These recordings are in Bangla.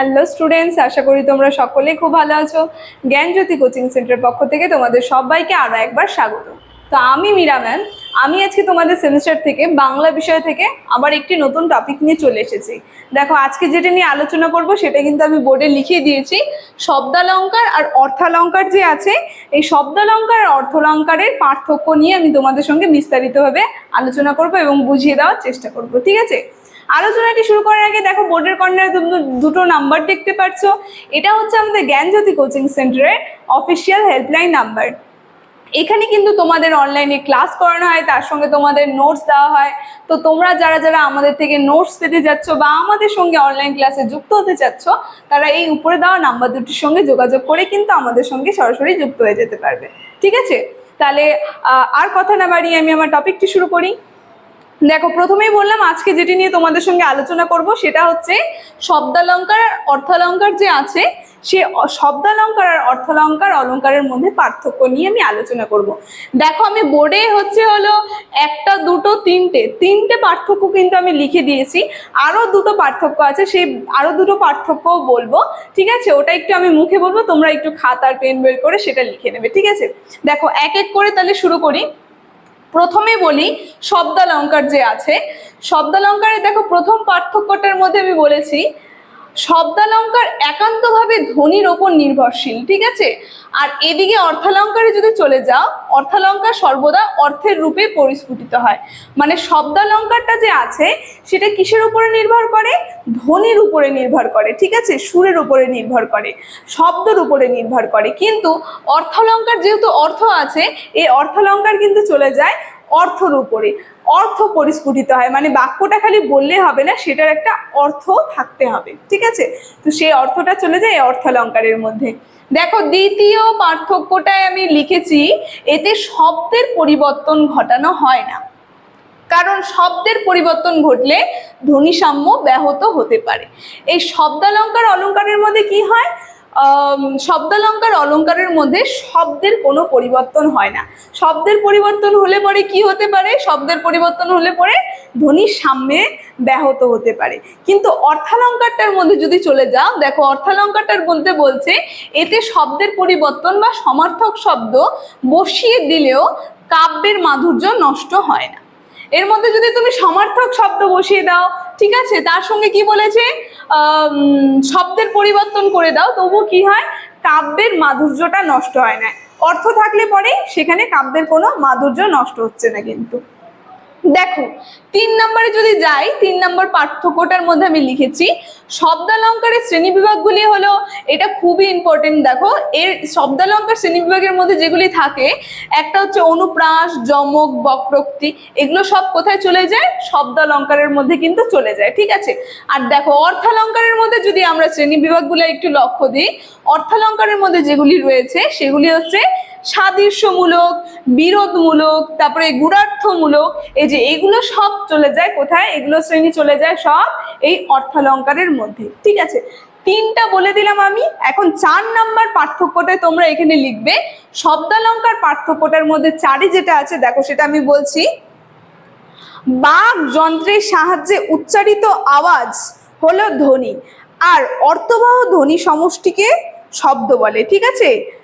হ্যালো স্টুডেন্টস আশা করি তোমরা সকলেই খুব ভালো আছো। জ্ঞানজ্যোতি কোচিং সেন্টারের পক্ষ থেকে তোমাদের সবাইকে আরও একবার স্বাগত। তো আমি মীরা ম্যাম। আমি আজকে তোমাদের সেমিস্টার থেকে বাংলা বিষয় থেকে আবার একটি নতুন টপিক নিয়ে চলে এসেছি। দেখো, আজকে যেটা নিয়ে আলোচনা করব সেটা কিন্তু আমি বোর্ডে লিখিয়ে দিয়েছি। শব্দালঙ্কার আর অর্থালঙ্কার যে আছে, এই শব্দালঙ্কার আর অর্থলঙ্কারের পার্থক্য নিয়ে আমি তোমাদের সঙ্গে বিস্তারিতভাবে আলোচনা করব এবং বুঝিয়ে দেওয়ার চেষ্টা করব। ঠিক আছে? আলোচনাটি শুরু করার আগে দেখো বোর্ডের কর্নারে দুটো নাম্বার দেখতে পাচ্ছ এটা হচ্ছে আমাদের জ্ঞানজ্যোতি কোচিং সেন্টারের অফিসিয়াল হেল্পলাইন নাম্বার। এখানে কিন্তু তোমাদের অনলাইনে ক্লাস করানো হয়, তার সঙ্গে তোমাদের নোটস দেওয়া হয়। তো তোমরা যারা যারা আমাদের থেকে নোটস পেতে যাচ্ছ বা আমাদের সঙ্গে অনলাইন ক্লাসে যুক্ত হতে চাচ্ছ, তারা এই উপরে দেওয়া নাম্বার দুটির সঙ্গে যোগাযোগ করে কিন্তু আমাদের সঙ্গে সরাসরি যুক্ত হয়ে যেতে পারবে। ঠিক আছে? তাহলে আর কথা না বাড়িয়ে আমি আমার টপিকটি শুরু করি। দেখো, প্রথমেই বললাম আজকে যেটি নিয়ে তোমাদের সঙ্গে আলোচনা করব সেটা হচ্ছে শব্দালঙ্কার আর অর্থালঙ্কার যে আছে, সে শব্দালঙ্কার আর অর্থালঙ্কার অলঙ্কারের মধ্যে পার্থক্য নিয়ে আমি আলোচনা করব। দেখো, আমি বোর্ডে হচ্ছে হলো একটা, দুটো, তিনটে তিনটে পার্থক্য কিন্তু আমি লিখে দিয়েছি। আরও দুটো পার্থক্য আছে, সেই আরও দুটো পার্থক্যও বলব, ঠিক আছে? ওটা একটু আমি মুখে বলব, তোমরা একটু খাতার পেন বের করে সেটা লিখে নেবে, ঠিক আছে? দেখো, এক এক করে তাহলে শুরু করি। প্রথমে বলি শব্দালঙ্কার যে আছে শব্দালঙ্কারে দেখো প্রথম পার্থক্যটার মধ্যে আমি বলেছি শব্দালঙ্কার একান্তভাবে ধ্বনির ওপর নির্ভরশীল, ঠিক আছে? আর এদিকে অর্থালঙ্কারে যদি চলে যাও, অর্থালঙ্কার সর্বদা অর্থের রূপে পরিস্ফুটিত হয়। মানে শব্দালঙ্কারটা যে আছে, সেটা কিসের উপরে নির্ভর করে? ধ্বনির উপরে নির্ভর করে, ঠিক আছে? সুরের উপরে নির্ভর করে, শব্দের উপরে নির্ভর করে। কিন্তু অর্থালঙ্কার যেহেতু অর্থ আছে, এই অর্থালঙ্কার কিন্তু চলে যায় অর্থর উপরে। অর্থ পরিস্ফুটিত হয়। মানে বাক্যটা খালি বললে হবে না, সেটার একটা অর্থ থাকতে হবে। ঠিক আছে? তো সেই অর্থটা চলে যায় অর্থালঙ্কারের মধ্যে। দেখো, দ্বিতীয় পার্থক্যটায় আমি লিখেছি, এতে শব্দের পরিবর্তন ঘটানো হয় না। কারণ শব্দের পরিবর্তন ঘটলে ধ্বনিসাম্য ব্যাহত হতে পারে। এই শব্দালঙ্কার অলঙ্কারের মধ্যে কি হয়? শব্দালঙ্কার অলঙ্কারের মধ্যে শব্দের কোনো পরিবর্তন হয় না। শব্দের পরিবর্তন হলে পরে কি হতে পারে? শব্দের পরিবর্তন হলে পরে ধ্বনির সাম্যে ব্যাহত হতে পারে। কিন্তু অর্থালঙ্কারটার মধ্যে যদি চলে যাও, দেখো অর্থালঙ্কারটার বলতে বলছে, এতে শব্দের পরিবর্তন বা সমার্থক শব্দ বসিয়ে দিলেও কাব্যের মাধুর্য নষ্ট হয় না। এর মধ্যে যদি তুমি সমার্থক শব্দ বসিয়ে দাও, ঠিক আছে? তার সঙ্গে কি বলেছে? শব্দের পরিবর্তন করে দাও, তবু কি হয়? কাব্যের মাধুর্যটা নষ্ট হয় না। অর্থ থাকলে পরে সেখানে কাব্যের কোনো মাধুর্য নষ্ট হচ্ছে না কিন্তু। দেখো, তিন নম্বরে যদি যাই, তিন নম্বর পার্থক্যটার মধ্যে আমি লিখেছি, শব্দালঙ্কারের শ্রেণি বিভাগগুলি হলো, এটা খুবই ইম্পর্টেন্ট দেখো, এর শব্দালঙ্কার শ্রেণি বিভাগের মধ্যে যেগুলি থাকে, একটা হচ্ছে অনুপ্রাস, যমক, বক্রোক্তি, এগুলো সব কোথায় চলে যায়? শব্দালঙ্কারের মধ্যে কিন্তু চলে যায়, ঠিক আছে? আর দেখো, অর্থালঙ্কারের মধ্যে যদি আমরা শ্রেণি বিভাগগুলো একটু লক্ষ্য দিই, অর্থালঙ্কারের মধ্যে যেগুলি রয়েছে, সেগুলি হচ্ছে সাদৃশ্যমূলক, বিরোধমূলক, তারপরে গুণার্থমূলক, এই যে এগুলো সব চলে যায় কোথায়? এগুলো শ্রেণি চলে যায় সব এই অর্থালঙ্কারের মধ্যে। ঠিক আছে? তিনটা বলে দিলাম আমি। এখন চার নাম্বার পার্থক্যটা তোমরা এখানে লিখবে। শব্দালঙ্কার পার্থক্যটার মধ্যে চারি যেটা আছে, দেখো সেটা আমি বলছি। বাক যন্ত্রের সাহায্যে উচ্চারিত আওয়াজ হলো ধ্বনি, আর অর্থবহ ধ্বনি সমষ্টিকে শব্দ বলে। ঠিক আছে?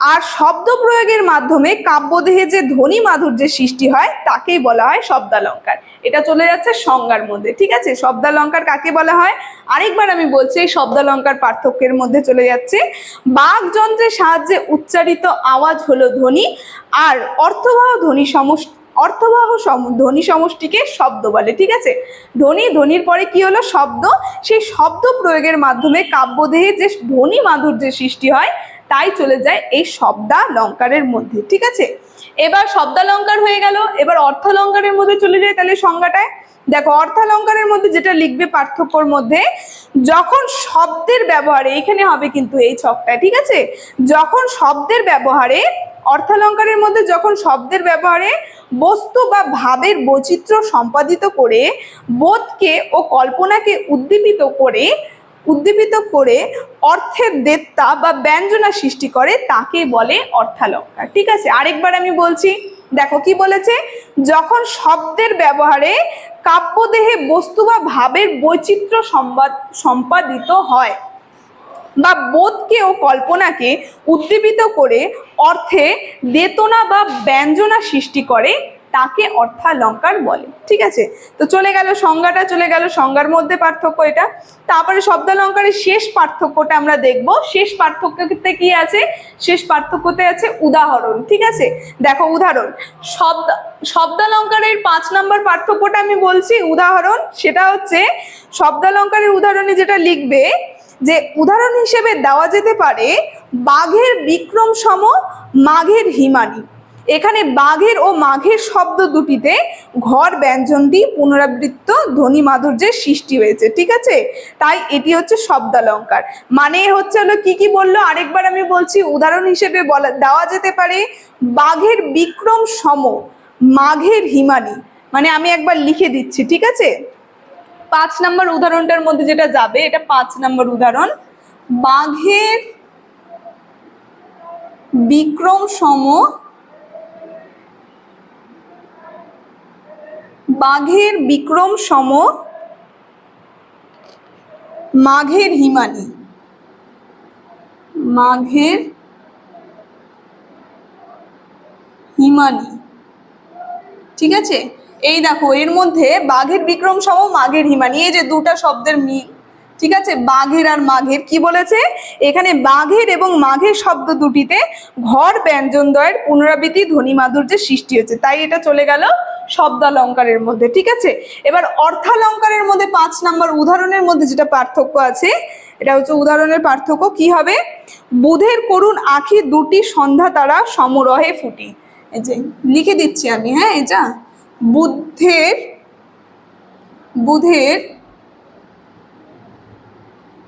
আর শব্দ প্রয়োগের মাধ্যমে কাব্যদেহে যে ধ্বনি মাধুর্যের সৃষ্টি হয়, তাকেই বলা হয় শব্দালঙ্কার। এটা চলে যাচ্ছে সংজ্ঞার মধ্যে, ঠিক আছে? শব্দালঙ্কার কাকে বলা হয়? আরেকবার আমি বলছি, এই শব্দালঙ্কার পার্থক্যের মধ্যে চলে যাচ্ছে। বাকযন্ত্রের সাহায্যে উচ্চারিত আওয়াজ হলো ধ্বনি, আর অর্থবাহ ধ্বনি সমষ্টি অর্থবাহ ধ্বনি সমষ্টিকে শব্দ বলে, ঠিক আছে? ধ্বনি, ধ্বনির পরে কি হলো? শব্দ। সেই শব্দ প্রয়োগের মাধ্যমে কাব্যদেহে যে ধ্বনি মাধুর্যের সৃষ্টি হয় তাই চলে যায় এই শব্দালঙ্কারের মধ্যে, ঠিক আছে? এবার শব্দালঙ্কার হয়ে গেল, এবার অর্থালঙ্কারের মধ্যে চলে যায় তাহলে সংজ্ঞাটায়। দেখো, অর্থালঙ্কারের মধ্যে যেটা লিখবে পার্থক্যর মধ্যে, যখন শব্দের ব্যবহারে, এখানে হবে কিন্তু এই ছকটা, ঠিক আছে? যখন শব্দের ব্যবহারে, অর্থালঙ্কারের মধ্যে যখন শব্দের ব্যবহারে বস্তু বা ভাবের বৈচিত্র্য সম্পাদিত করে, বোধকে ও কল্পনাকে উদ্দীপিত করে উদ্দীপিত করে অর্থের দেত্তা বা ব্যঞ্জনা সৃষ্টি করে তাকে বলে অর্থালঙ্কার। ঠিক আছে? আরেকবার আমি বলছি, দেখো কি বলেছে? যখন শব্দের ব্যবহারে কাব্যদেহে বস্তু বা ভাবের বৈচিত্র্য সম্বাদ, সম্পাদিত হয় বা বোধকে ও কল্পনাকে উদ্দীপিত করে অর্থে দেতনা বা ব্যঞ্জনা সৃষ্টি করে তাকে অর্থালঙ্কার বলে। ঠিক আছে? তো চলে গেল সংজ্ঞাটা, চলে গেল সংজ্ঞার মধ্যে পার্থক্য এটা। তারপরে শব্দালঙ্কারের শেষ পার্থক্যটা আমরা দেখব। শেষ পার্থক্যতে কি আছে? শেষ পার্থক্যতে আছে উদাহরণ। ঠিক আছে? দেখো উদাহরণ। শব্দ, শব্দালঙ্কারের পাঁচ নম্বর পার্থক্যটা আমি বলছি, উদাহরণ সেটা হচ্ছে শব্দালঙ্কারের উদাহরণে যেটা লিখবে যে উদাহরণ হিসেবে দেওয়া যেতে পারে বাঘের বিক্রম সম মাঘের হিমানি। এখানে বাঘের ও মাঘের শব্দ দুটিতে ঘর, ব্যঞ্জনটি, পুনরাবৃত্ত, ধ্বনি মাধুর্যের সৃষ্টি হয়েছে, ঠিক আছে? তাই এটি হচ্ছে শব্দালঙ্কার। মানে হচ্ছে হলো কি কি বলল? আরেকবার আমি বলছি, উদাহরণ হিসেবে বলা, দেওয়া যেতে পারে, বাঘের বিক্রম সম, মাঘের হিমানি। মানে আমি একবার লিখে দিচ্ছি, ঠিক আছে? পাঁচ নম্বর উদাহরণটার মধ্যে যেটা যাবে, এটা পাঁচ নম্বর উদাহরণ। বাঘের বিক্রম সম বাঘের বিক্রম সম, মাঘের হিমানি। মাঘের হিমানি। ঠিক আছে? এই দেখো, এর মধ্যে বাঘের বিক্রম সম, মাঘের হিমানি। এই যে দুটা শব্দের মিল। ঠিক আছে? বাঘের আর মাঘের কি বলেছে? এখানে বাঘের এবং মাঘের শব্দ দুটিতে ঘর ব্যঞ্জনদ্বয়ের পুনরাবৃত্তি ধ্বনি মাধুর্যের সৃষ্টি হয়েছে। তাই এটা চলে গেল শব্দালঙ্কারের মধ্যে, ঠিক আছে? এবার অর্থালঙ্কারের মধ্যে পাঁচ নাম্বার উদাহরণের মধ্যে যেটা পার্থক্য আছে, এটা হচ্ছে উদাহরণের পার্থক্য কি হবে? বুধের করুণ আখি দুটি সন্ধ্যা তারা সমরহে ফুটি। এই যে, লিখে দিচ্ছি আমি হ্যাঁ এটা? বুদ্ধের বুধের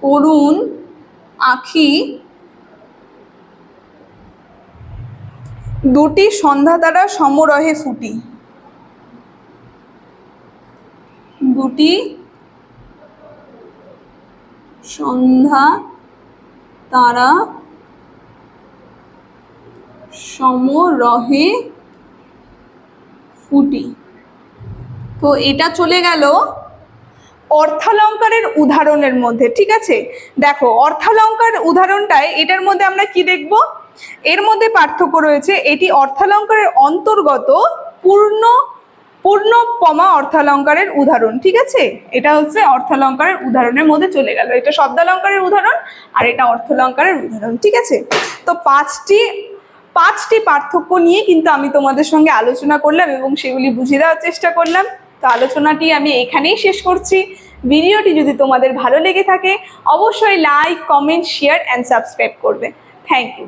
করুণ আখি দুটি সন্ধ্যা তারা সমরহে ফুটি। দুটি সন্ধ্যা তারা সমরহে ফুটি। তো এটা চলে গেল অর্থালঙ্কারের উদাহরণের মধ্যে, ঠিক আছে? দেখো, অর্থালঙ্কার উদাহরণটায় এটার মধ্যে আমরা কি দেখব? এর মধ্যে পার্থক্য রয়েছে, এটি অর্থালঙ্কারের অন্তর্গত পূর্ণ পূর্ণপমা অর্থালঙ্কারের উদাহরণ, ঠিক আছে? এটা হচ্ছে অর্থালঙ্কারের উদাহরণের মধ্যে চলে গেল। এটা শব্দালঙ্কারের উদাহরণ আর এটা অর্থালঙ্কারের উদাহরণ, ঠিক আছে? তো পাঁচটি পাঁচটি পার্থক্য নিয়ে কিন্তু আমি তোমাদের সঙ্গে আলোচনা করলাম এবং সেগুলি বুঝিয়ে দেওয়ার চেষ্টা করলাম। তো আলোচনাটি আমি এখানেই শেষ করছি। ভিডিওটি যদি তোমাদের ভালো লেগে থাকে, অবশ্যই like comment share and subscribe করবে। Thank you